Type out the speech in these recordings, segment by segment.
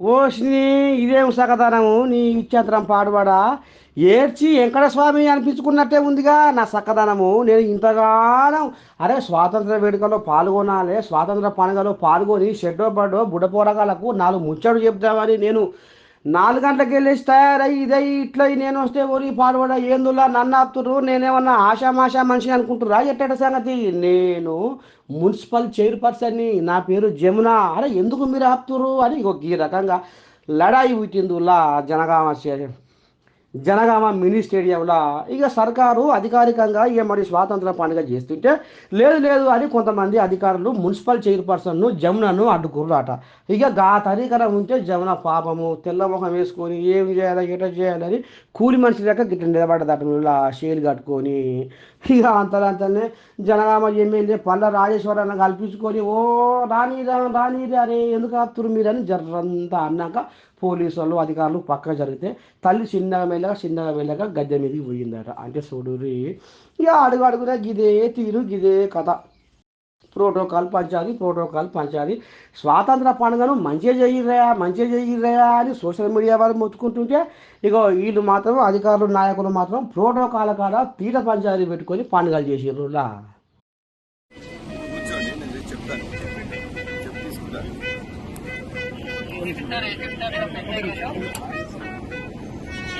ఓష్ని ఇదేం సకదనము నీ ఇచ్చేతరం పాడుబడా ఏడ్చి వెంకటస్వామి అనిపించుకున్నట్టే ఉందిగా నా సక్కదనము నేను ఇంతగానం అరే స్వాతంత్ర వేడుకలో పాల్గొనాలి స్వాతంత్ర పండుగలో పాల్గొని షెడ్డో బడ్డో బుడపోరగాలకు నాలుగు ముచ్చడు చెప్తామని నేను నాలుగు గంటలకు వెళ్ళేసి తయారయ్యి ఇదై ఇట్లా నేను వస్తే ఓరి పాడుబడ ఏందులా నన్ను ఆపుతురు నేనేమన్నా ఆశామాషా మనిషి అనుకుంటురా ఎట్టేట సంగతి? నేను మున్సిపల్ చైర్పర్సన్ని నా పేరు జమున. అరే ఎందుకు మీరు ఆపుతురు అని ఈ రకంగా లడాయి పుట్టిందులా జనగామ జనగామ మినీ స్టేడియంలో. ఇక సర్కారు అధికారికంగా ఇక మరి స్వాతంత్ర పండుగ చేస్తుంటే లేదు లేదు అని కొంతమంది అధికారులు మున్సిపల్ చైర్పర్సన్ను జమునను అడ్డుకుర్రాట. ఇక గా తరీకరం ఉంటే జమున పాపము తెల్ల ముఖం వేసుకొని ఏం చేయాలి ఎట చేయాలని కూలి మనిషి లెక్క గిట్ట నిలబడ్డదట ఇలా షేలు కట్టుకొని. ఇక అంతలంతనే జనగామ ఎమ్మెల్యే పల్ల రాజేశ్వరన్న కల్పించుకొని ఓ రానిరా రానిరా అరే ఎందుకు ఆపుతురు మీరని జర్రంతా అన్నాక పోలీసు వాళ్ళు అధికారులు పక్కన జరిగితే తల్లి చిన్నగా మెల్లగా చిన్నగా మెల్లగా గద్దె మీదకి పోయిందట. అంటే చూడురి ఇక అడుగు అడుగున గిదే తీరు గిదే కథ. ప్రోటోకాల్ పంచాలి ప్రోటోకాల్ పంచాలి. స్వాతంత్ర పండుగను మంచిగా చెయ్యిర్రా మంచిగా చెయ్యిర్రా అని సోషల్ మీడియా వాళ్ళు మొత్తుకుంటుంటే ఇక వీళ్ళు మాత్రం అధికారులు నాయకులు మాత్రం ప్రోటోకాల్ కాడ పీట పంచాయతీ పెట్టుకొని పండుగలు నేను చెప్తాను.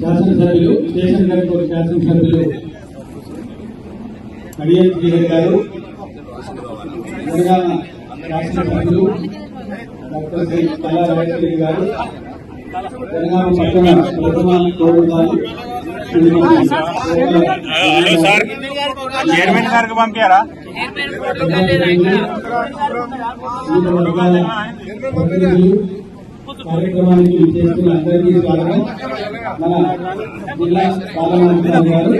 శాసనసభ్యులు స్టేషన్ గడిపోయిన శాసనసభ్యులు అడియల్ శ్రీహరి గారు తెలంగాణ శాసనసభ్యులు డాక్టర్ శ్రీ కళా రాజేశ్వరి గారు తెలంగాణ పట్టణ ప్రథమ సార్ చైర్మన్ గారికి పంపారా. కార్యక్రమానికి చేస్తున్న అందరికీ స్వాగతం. మన జిల్లా పార్లమెంట్ గారు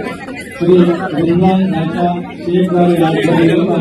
శ్రీ రిజ్వాన్ నచ్చా షేక్ గారి ఆధ్వర్యంలో